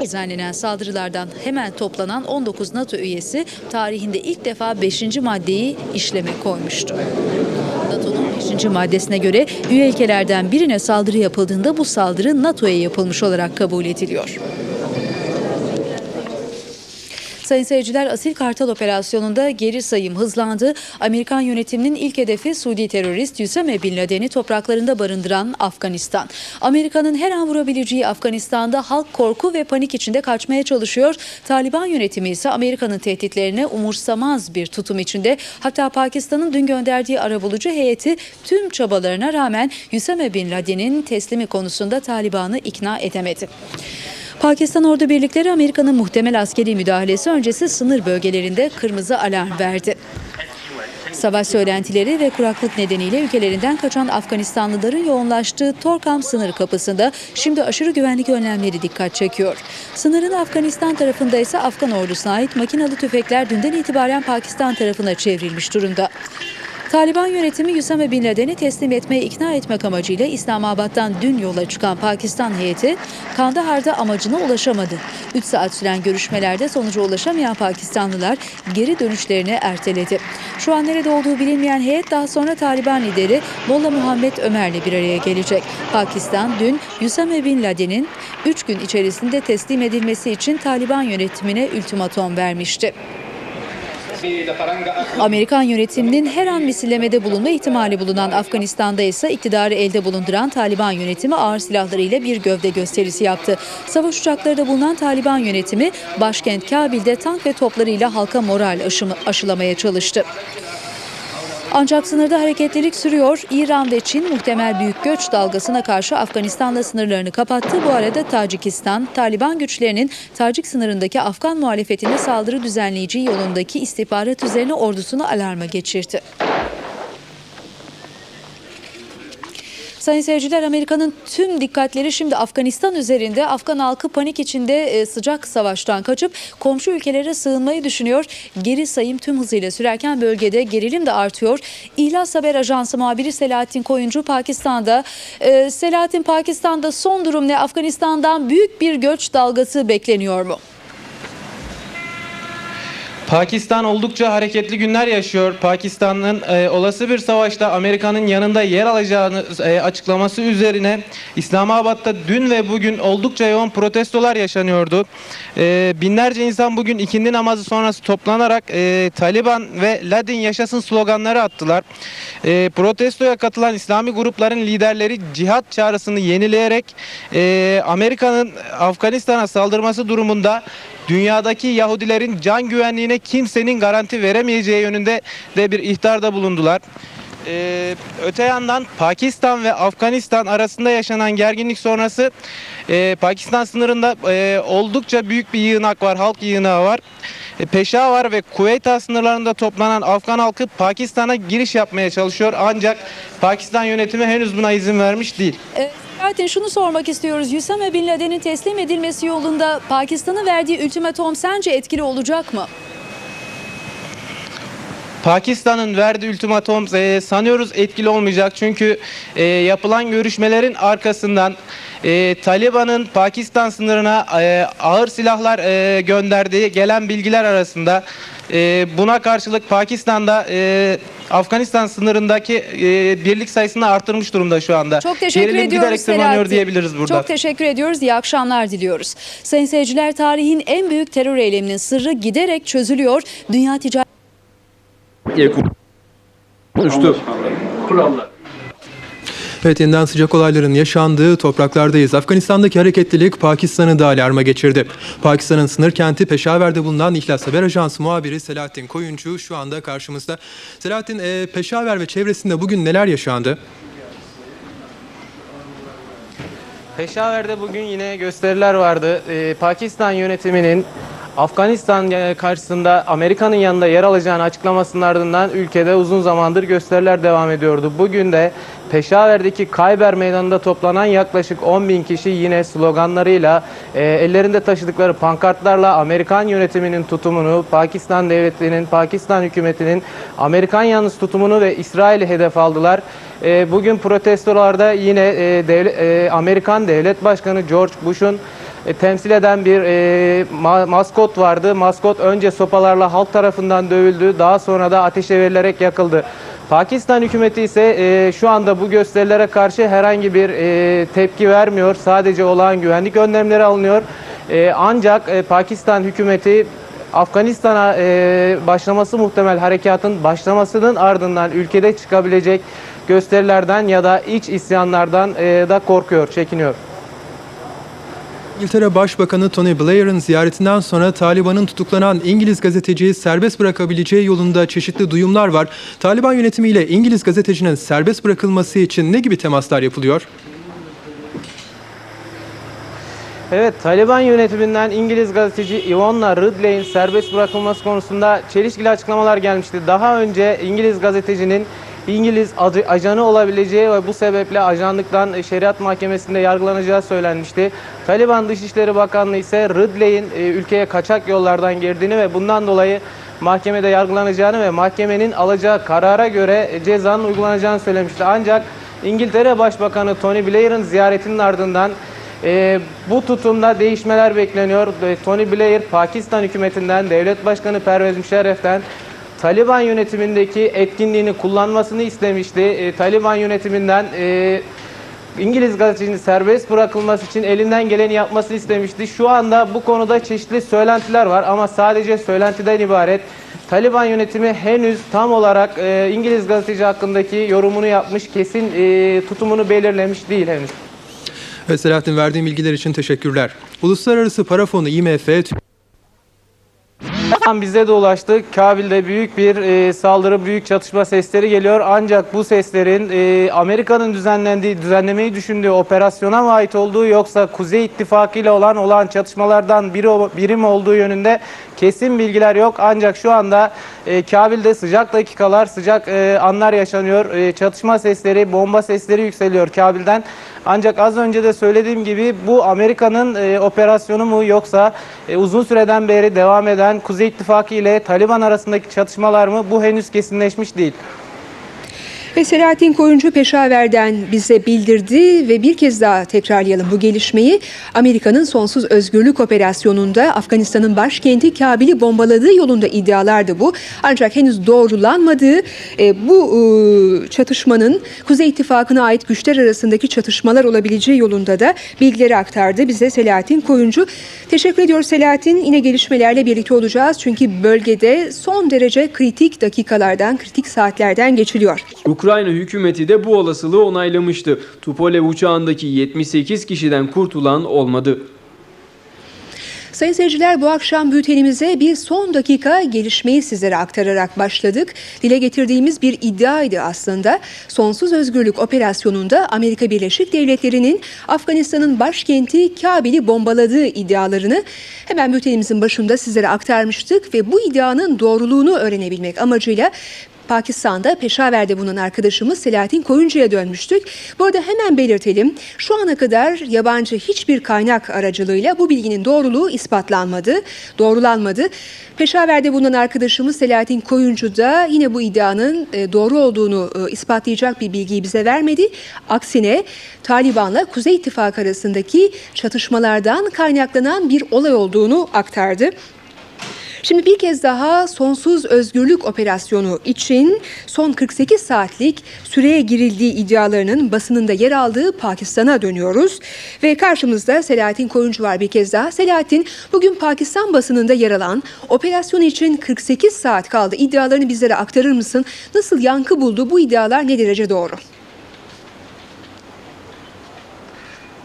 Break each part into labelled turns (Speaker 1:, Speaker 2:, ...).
Speaker 1: Düzenlenen saldırılardan hemen toplanan 19 NATO üyesi tarihinde ilk defa 5. maddeyi işleme koymuştu. NATO'nun 5. maddesine göre üye ülkelerden birine saldırı yapıldığında bu saldırı NATO'ya yapılmış olarak kabul ediliyor. Sayın seyirciler Asil Kartal operasyonunda geri sayım hızlandı. Amerikan yönetiminin ilk hedefi Suudi terörist Yüsame Bin Laden'i topraklarında barındıran Afganistan. Amerika'nın her an vurabileceği Afganistan'da halk korku ve panik içinde kaçmaya çalışıyor. Taliban yönetimi ise Amerika'nın tehditlerine umursamaz bir tutum içinde. Hatta Pakistan'ın dün gönderdiği arabulucu heyeti tüm çabalarına rağmen Yüsame Bin Laden'in teslimi konusunda Taliban'ı ikna edemedi. Pakistan Ordu Birlikleri Amerika'nın muhtemel askeri müdahalesi öncesi sınır bölgelerinde kırmızı alarm verdi. Savaş söylentileri ve kuraklık nedeniyle ülkelerinden kaçan Afganistanlıların yoğunlaştığı Torkam sınır kapısında şimdi aşırı güvenlik önlemleri dikkat çekiyor. Sınırın Afganistan tarafında ise Afgan ordusuna ait makinalı tüfekler dünden itibaren Pakistan tarafına çevrilmiş durumda. Taliban yönetimi Yüsame Bin Laden'i teslim etmeye ikna etmek amacıyla İslamabad'dan dün yola çıkan Pakistan heyeti Kandahar'da amacına ulaşamadı. 3 saat süren görüşmelerde sonuca ulaşamayan Pakistanlılar geri dönüşlerini erteledi. Şu an nerede olduğu bilinmeyen heyet daha sonra Taliban lideri Molla Muhammed Ömer'le bir araya gelecek. Pakistan dün Yüsame Bin Laden'in 3 gün içerisinde teslim edilmesi için Taliban yönetimine ultimatom vermişti. Amerikan yönetiminin her an misillemede bulunma ihtimali bulunan Afganistan'da ise iktidarı elde bulunduran Taliban yönetimi ağır silahlarıyla bir gövde gösterisi yaptı. Savaş uçakları da bulunan Taliban yönetimi başkent Kabil'de tank ve toplarıyla halka moral aşımı, aşılamaya çalıştı. Ancak sınırda hareketlilik sürüyor. İran ve Çin muhtemel büyük göç dalgasına karşı Afganistan'la sınırlarını kapattı. Bu arada Tacikistan, Taliban güçlerinin Tacik sınırındaki Afgan muhalefetine saldırı düzenleyeceği yolundaki istihbarat üzerine ordusunu alarma geçirdi. Sayın seyirciler Amerika'nın tüm dikkatleri şimdi Afganistan üzerinde. Afgan halkı panik içinde e, sıcak savaştan kaçıp komşu ülkelere sığınmayı düşünüyor. Geri sayım tüm hızıyla sürerken bölgede gerilim de artıyor. İhlas Haber Ajansı muhabiri Selahattin Koyuncu Pakistan'da. E, Selahattin Pakistan'da son durum ne? Afganistan'dan büyük bir göç dalgası bekleniyor mu?
Speaker 2: Pakistan oldukça hareketli günler yaşıyor. Pakistan'ın e, olası bir savaşta Amerika'nın yanında yer alacağını e, açıklaması üzerine İslamabad'da dün ve bugün oldukça yoğun protestolar yaşanıyordu. E, binlerce insan bugün ikindi namazı sonrası toplanarak e, Taliban ve Ladin yaşasın sloganları attılar. E, protestoya katılan İslami grupların liderleri cihat çağrısını yenileyerek e, Amerika'nın Afganistan'a saldırması durumunda dünyadaki Yahudilerin can güvenliğine kimsenin garanti veremeyeceği yönünde de bir ihtarda bulundular. Ee, öte yandan Pakistan ve Afganistan arasında yaşanan gerginlik sonrası e, Pakistan sınırında e, oldukça büyük bir yığınak var, halk yığınağı var. E, Peşavar ve Kuveyt sınırlarında toplanan Afgan halkı Pakistan'a giriş yapmaya çalışıyor ancak Pakistan yönetimi henüz buna izin vermiş değil.
Speaker 1: E, Selahattin şunu sormak istiyoruz. Yüsame Bin Laden'in teslim edilmesi yolunda Pakistan'ın verdiği ultimatom sence etkili olacak mı?
Speaker 2: Pakistan'ın verdiği ultimatom e, sanıyoruz etkili olmayacak çünkü e, yapılan görüşmelerin arkasından e, Taliban'ın Pakistan sınırına e, ağır silahlar e, gönderdiği gelen bilgiler arasında e, buna karşılık Pakistan'da e, Afganistan sınırındaki e, birlik sayısını artırmış durumda şu anda.
Speaker 1: Çok teşekkür
Speaker 2: Gerilim
Speaker 1: ediyoruz
Speaker 2: giderek tırmanıyor diyebiliriz burada.
Speaker 1: Çok teşekkür ediyoruz. İyi akşamlar diliyoruz. Sayın seyirciler tarihin en büyük terör eyleminin sırrı giderek çözülüyor. Dünya Ticaret
Speaker 3: konuştu.
Speaker 4: kurallar.
Speaker 3: Evet yeniden sıcak olayların yaşandığı topraklardayız. Afganistan'daki hareketlilik Pakistan'ı da alarma geçirdi. Pakistan'ın sınır kenti Peşaver'de bulunan İhlas Haber Ajansı muhabiri Selahattin Koyuncu şu anda karşımızda. Selahattin e, Peşaver ve çevresinde bugün neler yaşandı?
Speaker 2: Peşaver'de bugün yine gösteriler vardı. Ee, Pakistan yönetiminin Afganistan e, karşısında Amerika'nın yanında yer alacağını açıklamasının ardından ülkede uzun zamandır gösteriler devam ediyordu. Bugün de Peşaver'deki Kayber Meydanı'nda toplanan yaklaşık 10 bin kişi yine sloganlarıyla, e, ellerinde taşıdıkları pankartlarla Amerikan yönetiminin tutumunu, Pakistan devletinin, Pakistan hükümetinin Amerikan yanlısı tutumunu ve İsrail'i hedef aldılar. E, bugün protestolarda yine e, devle- e, Amerikan Devlet Başkanı George Bush'un e, temsil eden bir e, ma- maskot vardı. Maskot önce sopalarla halk tarafından dövüldü. Daha sonra da ateşe verilerek yakıldı. Pakistan hükümeti ise e, şu anda bu gösterilere karşı herhangi bir e, tepki vermiyor. Sadece olağan güvenlik önlemleri alınıyor. E, ancak e, Pakistan hükümeti Afganistan'a e, başlaması muhtemel harekatın başlamasının ardından ülkede çıkabilecek gösterilerden ya da iç isyanlardan e, da korkuyor, çekiniyor.
Speaker 3: İngiltere Başbakanı Tony Blair'ın ziyaretinden sonra Taliban'ın tutuklanan İngiliz gazeteciyi serbest bırakabileceği yolunda çeşitli duyumlar var. Taliban yönetimiyle İngiliz gazetecinin serbest bırakılması için ne gibi temaslar yapılıyor?
Speaker 2: Evet, Taliban yönetiminden İngiliz gazeteci Ivonna Ridley'in serbest bırakılması konusunda çelişkili açıklamalar gelmişti. Daha önce İngiliz gazetecinin İngiliz ajanı olabileceği ve bu sebeple ajanlıktan şeriat mahkemesinde yargılanacağı söylenmişti. Taliban Dışişleri Bakanlığı ise Ridley'in e, ülkeye kaçak yollardan girdiğini ve bundan dolayı mahkemede yargılanacağını ve mahkemenin alacağı karara göre e, cezanın uygulanacağını söylemişti. Ancak İngiltere Başbakanı Tony Blair'ın ziyaretinin ardından ee, bu tutumda değişmeler bekleniyor. Ve Tony Blair, Pakistan hükümetinden, devlet başkanı Pervez Müşerref'ten Taliban yönetimindeki etkinliğini kullanmasını istemişti. Ee, Taliban yönetiminden e, İngiliz gazetecinin serbest bırakılması için elinden geleni yapmasını istemişti. Şu anda bu konuda çeşitli söylentiler var ama sadece söylentiden ibaret. Taliban yönetimi henüz tam olarak e, İngiliz gazeteci hakkındaki yorumunu yapmış, kesin e, tutumunu belirlemiş değil henüz.
Speaker 3: Ve Selahattin verdiğin bilgiler için teşekkürler. Uluslararası Para Fonu IMF
Speaker 2: Tam bize de ulaştı. Kabil'de büyük bir e, saldırı, büyük çatışma sesleri geliyor. Ancak bu seslerin e, Amerika'nın düzenlendiği, düzenlemeyi düşündüğü operasyona mı ait olduğu yoksa Kuzey İttifakı ile olan olan çatışmalardan biri o- biri mi olduğu yönünde kesin bilgiler yok. Ancak şu anda e, Kabil'de sıcak dakikalar, sıcak e, anlar yaşanıyor. E, çatışma sesleri, bomba sesleri yükseliyor Kabil'den. Ancak az önce de söylediğim gibi bu Amerika'nın e, operasyonu mu yoksa e, uzun süreden beri devam eden Kuzey İttifakı ile Taliban arasındaki çatışmalar mı bu henüz kesinleşmiş değil.
Speaker 4: Ve Selahattin Koyuncu Peşaver'den bize bildirdi ve bir kez daha tekrarlayalım bu gelişmeyi. Amerika'nın sonsuz özgürlük operasyonunda Afganistan'ın başkenti Kabil'i bombaladığı yolunda iddialardı bu. Ancak henüz doğrulanmadığı e, bu e, çatışmanın Kuzey İttifakı'na ait güçler arasındaki çatışmalar olabileceği yolunda da bilgileri aktardı bize Selahattin Koyuncu. Teşekkür ediyoruz Selahattin. Yine gelişmelerle birlikte olacağız çünkü bölgede son derece kritik dakikalardan, kritik saatlerden geçiliyor.
Speaker 5: Ukrayna hükümeti de bu olasılığı onaylamıştı. Tupolev uçağındaki 78 kişiden kurtulan olmadı.
Speaker 4: Sayın seyirciler bu akşam bültenimize bir son dakika gelişmeyi sizlere aktararak başladık. Dile getirdiğimiz bir iddiaydı aslında. Sonsuz Özgürlük Operasyonu'nda Amerika Birleşik Devletleri'nin Afganistan'ın başkenti Kabil'i bombaladığı iddialarını hemen bültenimizin başında sizlere aktarmıştık ve bu iddianın doğruluğunu öğrenebilmek amacıyla Pakistan'da Peşaver'de bulunan arkadaşımız Selahattin Koyuncu'ya dönmüştük. Bu arada hemen belirtelim. Şu ana kadar yabancı hiçbir kaynak aracılığıyla bu bilginin doğruluğu ispatlanmadı, doğrulanmadı. Peşaver'de bulunan arkadaşımız Selahattin Koyuncu da yine bu iddianın e, doğru olduğunu e, ispatlayacak bir bilgiyi bize vermedi. Aksine Taliban'la Kuzey İttifakı arasındaki çatışmalardan kaynaklanan bir olay olduğunu aktardı. Şimdi bir kez daha sonsuz özgürlük operasyonu için son 48 saatlik süreye girildiği iddialarının basınında yer aldığı Pakistan'a dönüyoruz. Ve karşımızda Selahattin Koyuncu var bir kez daha. Selahattin bugün Pakistan basınında yer alan operasyon için 48 saat kaldı iddialarını bizlere aktarır mısın? Nasıl yankı buldu bu iddialar ne derece doğru?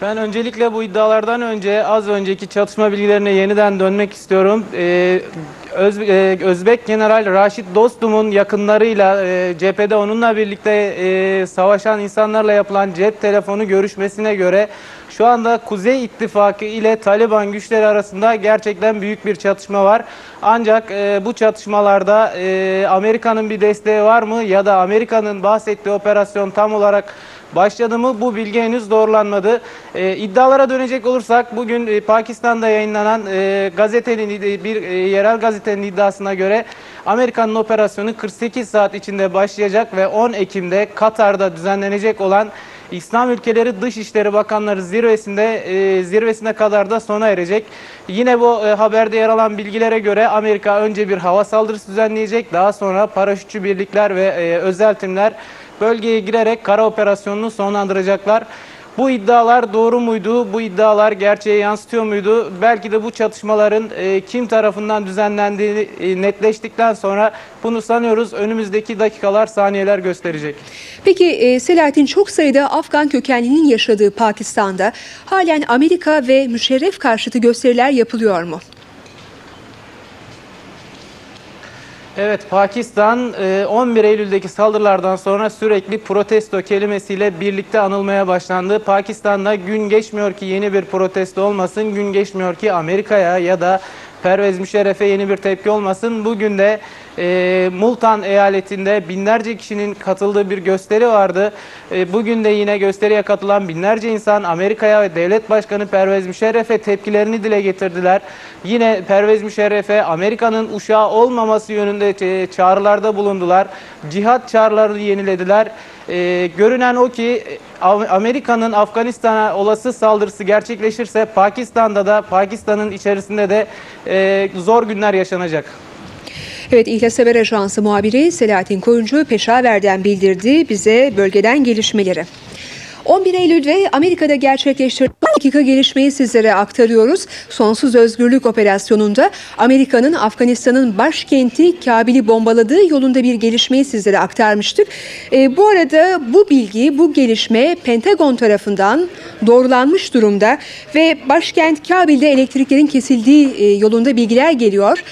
Speaker 2: Ben öncelikle bu iddialardan önce az önceki çatışma bilgilerine yeniden dönmek istiyorum. Ee, Öz- e, Özbek General Raşit Dostum'un yakınlarıyla e, cephede onunla birlikte e, savaşan insanlarla yapılan cep telefonu görüşmesine göre şu anda Kuzey İttifakı ile Taliban güçleri arasında gerçekten büyük bir çatışma var. Ancak e, bu çatışmalarda e, Amerika'nın bir desteği var mı ya da Amerika'nın bahsettiği operasyon tam olarak başladı mı bu bilgi henüz doğrulanmadı. E, iddialara dönecek olursak bugün e, Pakistan'da yayınlanan e, gazetenin bir e, yerel gazetenin iddiasına göre Amerika'nın operasyonu 48 saat içinde başlayacak ve 10 Ekim'de Katar'da düzenlenecek olan İslam ülkeleri Dışişleri Bakanları zirvesinde e, zirvesine kadar da sona erecek. Yine bu e, haberde yer alan bilgilere göre Amerika önce bir hava saldırısı düzenleyecek. Daha sonra paraşütçü birlikler ve e, özel timler bölgeye girerek kara operasyonunu sonlandıracaklar. Bu iddialar doğru muydu? Bu iddialar gerçeğe yansıtıyor muydu? Belki de bu çatışmaların e, kim tarafından düzenlendiği e, netleştikten sonra bunu sanıyoruz. Önümüzdeki dakikalar, saniyeler gösterecek.
Speaker 4: Peki e, Selahattin çok sayıda Afgan kökenlinin yaşadığı Pakistan'da halen Amerika ve Müşerref karşıtı gösteriler yapılıyor mu?
Speaker 2: Evet Pakistan e, 11 Eylül'deki saldırılardan sonra sürekli protesto kelimesiyle birlikte anılmaya başlandı. Pakistan'da gün geçmiyor ki yeni bir protesto olmasın, gün geçmiyor ki Amerika'ya ya da Pervez Müşerref'e yeni bir tepki olmasın. Bugün de e, Multan eyaletinde binlerce kişinin katıldığı bir gösteri vardı. E, bugün de yine gösteriye katılan binlerce insan Amerika'ya ve devlet başkanı Pervez Müşerref'e tepkilerini dile getirdiler. Yine Pervez Müşerref'e Amerika'nın uşağı olmaması yönünde e, çağrılarda bulundular. Cihat çağrılarını yenilediler. E, görünen o ki e, Amerika'nın Afganistan'a olası saldırısı gerçekleşirse Pakistan'da da Pakistan'ın içerisinde de e, zor günler yaşanacak.
Speaker 4: Evet İhlas Haber Ajansı muhabiri Selahattin Koyuncu Peşaver'den bildirdi bize bölgeden gelişmeleri. 11 Eylül ve Amerika'da gerçekleştirilen dakika gelişmeyi sizlere aktarıyoruz. Sonsuz Özgürlük Operasyonu'nda Amerika'nın Afganistan'ın başkenti Kabil'i bombaladığı yolunda bir gelişmeyi sizlere aktarmıştık. Ee, bu arada bu bilgi, bu gelişme Pentagon tarafından doğrulanmış durumda ve başkent Kabil'de elektriklerin kesildiği e, yolunda bilgiler geliyor.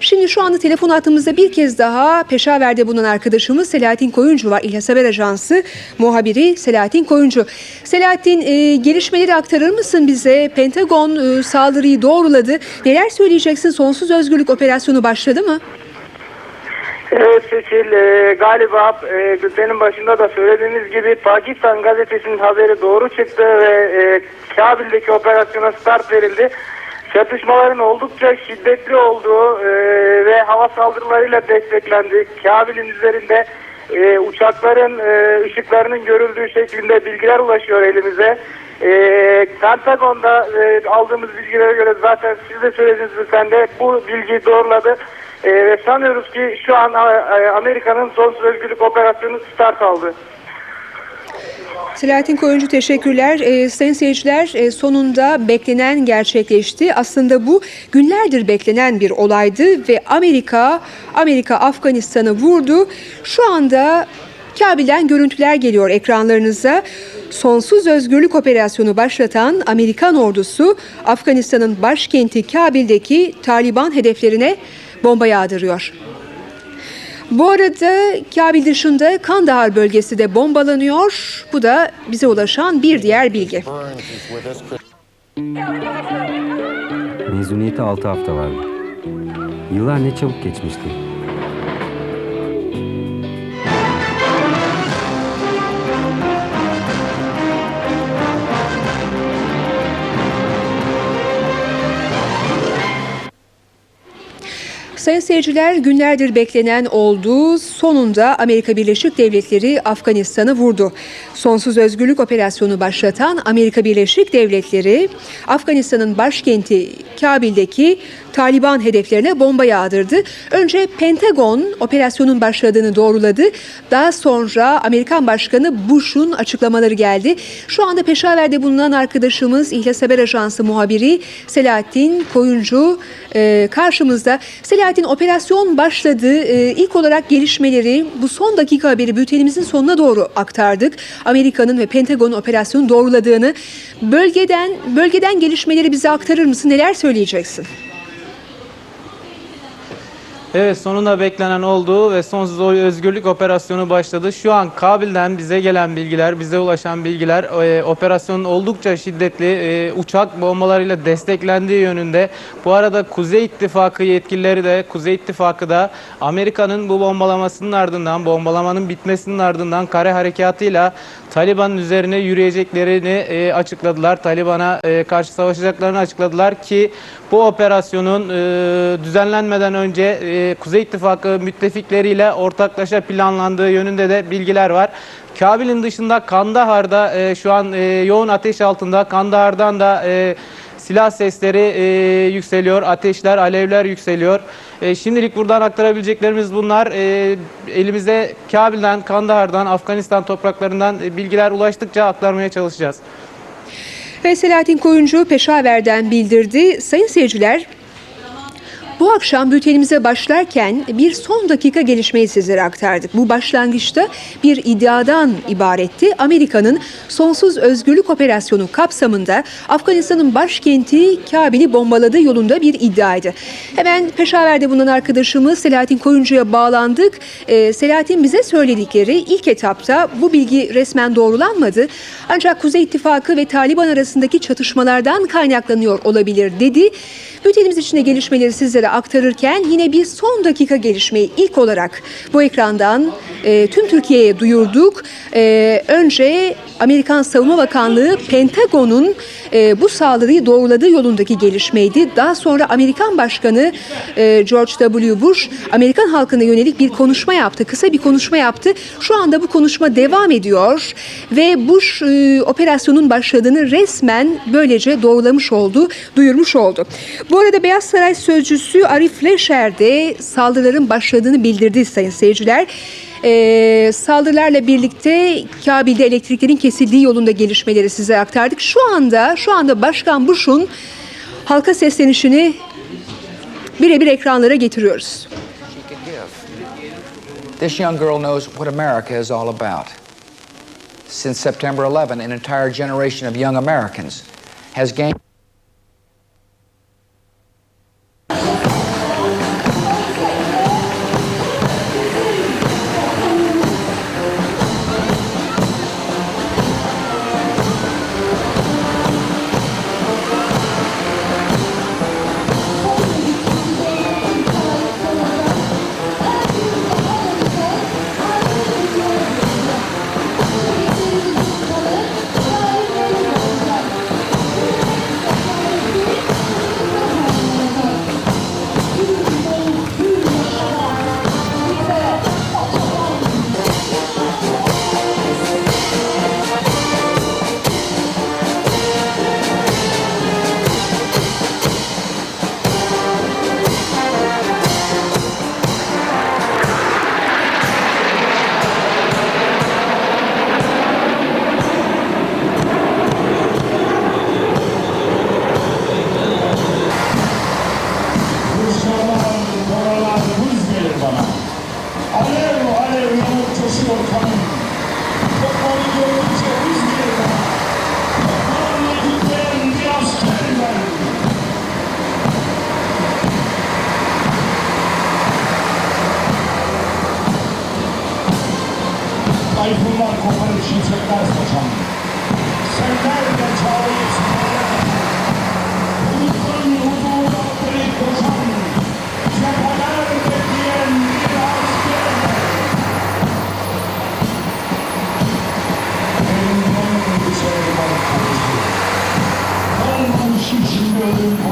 Speaker 4: Şimdi şu anda telefon hattımızda bir kez daha Peşaver'de bulunan arkadaşımız Selahattin Koyuncu var. İhlas Haber Ajansı muhabiri Selahattin Koyuncu. Selahattin e, gelişmeleri aktarır mısın bize? Pentagon e, saldırıyı doğruladı. Neler söyleyeceksin? Sonsuz Özgürlük Operasyonu başladı mı?
Speaker 6: Evet Seçil e, galiba e, bültenin başında da söylediğiniz gibi Pakistan gazetesinin haberi doğru çıktı ve e, Kabil'deki operasyona start verildi. Çatışmaların oldukça şiddetli olduğu e, ve hava saldırılarıyla desteklendi. Kabil'in üzerinde e, uçakların e, ışıklarının görüldüğü şeklinde bilgiler ulaşıyor elimize. E, Pentagon'da e, aldığımız bilgilere göre zaten siz de söylediniz sen de bu bilgiyi doğruladı. E, ve sanıyoruz ki şu an e, Amerika'nın sonsuz özgürlük operasyonu start aldı.
Speaker 4: Selahattin Koyuncu teşekkürler. Ee, sayın seyirciler e, sonunda beklenen gerçekleşti. Aslında bu günlerdir beklenen bir olaydı ve Amerika Amerika Afganistan'ı vurdu. Şu anda Kabil'den görüntüler geliyor ekranlarınıza. Sonsuz Özgürlük Operasyonu başlatan Amerikan ordusu Afganistan'ın başkenti Kabil'deki Taliban hedeflerine bomba yağdırıyor. Bu arada Kabil dışında Kandahar bölgesi de bombalanıyor. Bu da bize ulaşan bir diğer bilgi.
Speaker 7: Mezuniyete 6 hafta vardı. Yıllar ne çabuk geçmişti.
Speaker 4: Sayın seyirciler günlerdir beklenen oldu. Sonunda Amerika Birleşik Devletleri Afganistan'ı vurdu. Sonsuz Özgürlük Operasyonu başlatan Amerika Birleşik Devletleri Afganistan'ın başkenti Kabil'deki Taliban hedeflerine bomba yağdırdı. Önce Pentagon operasyonun başladığını doğruladı. Daha sonra Amerikan Başkanı Bush'un açıklamaları geldi. Şu anda Peşaver'de bulunan arkadaşımız İhlas Haber Ajansı muhabiri Selahattin Koyuncu e, karşımızda. Selahattin operasyon başladı. E, ilk olarak gelişmeleri bu son dakika haberi bültenimizin sonuna doğru aktardık. Amerika'nın ve Pentagon'un operasyonu doğruladığını bölgeden bölgeden gelişmeleri bize aktarır mısın? Neler söyleyeceksin?
Speaker 2: Evet sonunda beklenen oldu ve sonsuz özgürlük operasyonu başladı. Şu an Kabil'den bize gelen bilgiler, bize ulaşan bilgiler e, operasyonun oldukça şiddetli e, uçak bombalarıyla desteklendiği yönünde. Bu arada Kuzey İttifakı yetkilileri de Kuzey İttifakı da Amerika'nın bu bombalamasının ardından, bombalamanın bitmesinin ardından kare harekatıyla Taliban'ın üzerine yürüyeceklerini e, açıkladılar. Taliban'a e, karşı savaşacaklarını açıkladılar ki bu operasyonun e, düzenlenmeden önce e, Kuzey İttifakı müttefikleriyle ortaklaşa planlandığı yönünde de bilgiler var. Kabil'in dışında Kandahar'da e, şu an e, yoğun ateş altında. Kandahar'dan da e, silah sesleri e, yükseliyor, ateşler, alevler yükseliyor. E, şimdilik buradan aktarabileceklerimiz bunlar. E, elimize Kabil'den, Kandahar'dan, Afganistan topraklarından e, bilgiler ulaştıkça aktarmaya çalışacağız.
Speaker 4: Ve Selahattin Koyuncu Peşaver'den bildirdi. Sayın seyirciler bu akşam bültenimize başlarken bir son dakika gelişmeyi sizlere aktardık. Bu başlangıçta bir iddiadan ibaretti. Amerika'nın sonsuz özgürlük operasyonu kapsamında Afganistan'ın başkenti Kabil'i bombaladığı yolunda bir iddiaydı. Hemen Peşaver'de bulunan arkadaşımız Selahattin Koyuncu'ya bağlandık. Ee, Selahattin bize söyledikleri ilk etapta bu bilgi resmen doğrulanmadı. Ancak Kuzey İttifakı ve Taliban arasındaki çatışmalardan kaynaklanıyor olabilir dedi. Bültenimiz içinde gelişmeleri sizlere aktarırken yine bir son dakika gelişmeyi ilk olarak bu ekrandan e, tüm Türkiye'ye duyurduk. E, önce Amerikan Savunma Bakanlığı Pentagon'un e, bu saldırıyı doğruladığı yolundaki gelişmeydi. Daha sonra Amerikan Başkanı e, George W. Bush Amerikan halkına yönelik bir konuşma yaptı. Kısa bir konuşma yaptı. Şu anda bu konuşma devam ediyor ve Bush e, operasyonun başladığını resmen böylece doğrulamış oldu, duyurmuş oldu. Bu arada Beyaz Saray sözcüsü Ari Fleischer de saldırıların başladığını bildirdi sayın seyirciler. Ee, saldırılarla birlikte Kabil'de elektriklerin kesildiği yolunda gelişmeleri size aktardık. Şu anda şu anda Başkan Bush'un halka seslenişini birebir ekranlara getiriyoruz.
Speaker 8: This young girl knows what America is all about. Since September 11, an entire generation of young Americans has gained.
Speaker 9: İçinde ölüm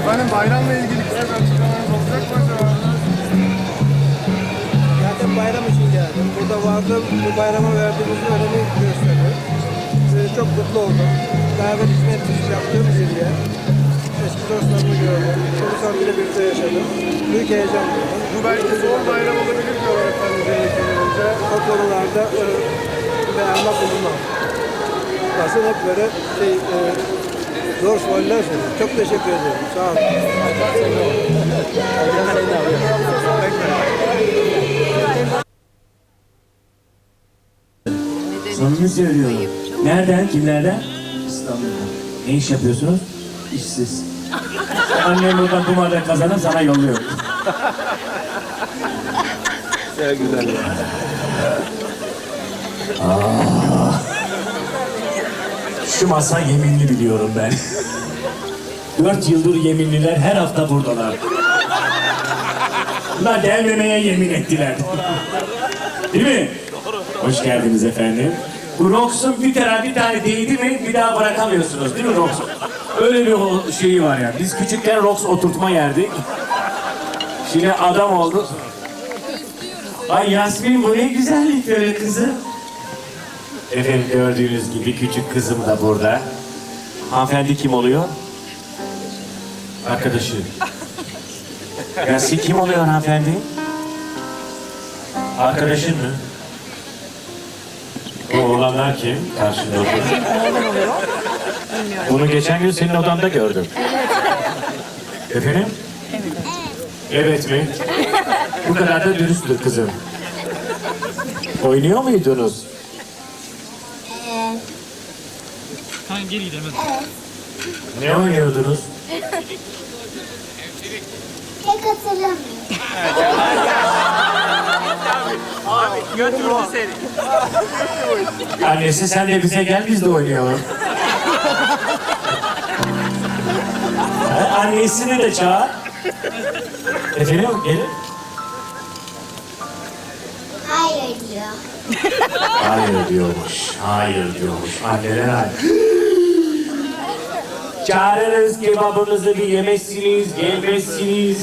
Speaker 9: Efendim bayramla ilgili kısa bir açıklamanız olacak mı acaba?
Speaker 10: Zaten bayram için geldim. Burada vardım. Bu bayrama verdiğimiz önemi gösteriyor. Ee, çok mutlu oldum. Daha evvel hizmet yaptığım bir yer. Eski dostlarımı gördüm. Bile birlikte yaşadım. Büyük heyecan duydum.
Speaker 9: Bu belki son bayram olabilir diyorlar efendim yönetmenimize.
Speaker 10: O konularda e, bulunmam. Basın hep böyle şey, e, zor sualler soruyor. Çok teşekkür ederim. Sağ olun.
Speaker 11: Samimi söylüyorum. Nereden? Kimlerden? İstanbul'dan. Ne iş yapıyorsunuz? İşsiz. Annem buradan kumarda kazanıp sana yolluyor.
Speaker 10: Güzel güzel.
Speaker 11: Şu masa yeminli biliyorum ben. Dört yıldır yeminliler her hafta buradalar. Bunlar gelmemeye yemin ettiler. Değil mi? Hoş geldiniz efendim. Bu bir tane bir tane değdi mi bir daha bırakamıyorsunuz değil mi Rox? Öyle bir şeyi var ya. Biz küçükken Rox oturtma yerdik. Şimdi adam oldu. Ay Yasmin bu ne güzellik böyle kızım. Efendim gördüğünüz gibi küçük kızım da burada. Hanımefendi kim oluyor? Arkadaşı. Yasin kim oluyor hanımefendi? Arkadaşın mı? Bu oğlanlar kim? Karşında oturuyor. Bunu geçen gün senin odanda gördüm. Efendim? Evet mi? Bu kadar da dürüsttür kızım. Oynuyor muydunuz? Ne oynuyordunuz?
Speaker 12: Pek hatırlamıyorum.
Speaker 11: Annesi sen de bize gel biz de oynayalım. Ha, Annesini de çağır. Efendim gelin.
Speaker 12: Hayır diyor.
Speaker 11: Hayır diyormuş. Hayır diyormuş. Anneler hayır. Çağırırız kebabınızı bir yemezsiniz, gelmezsiniz.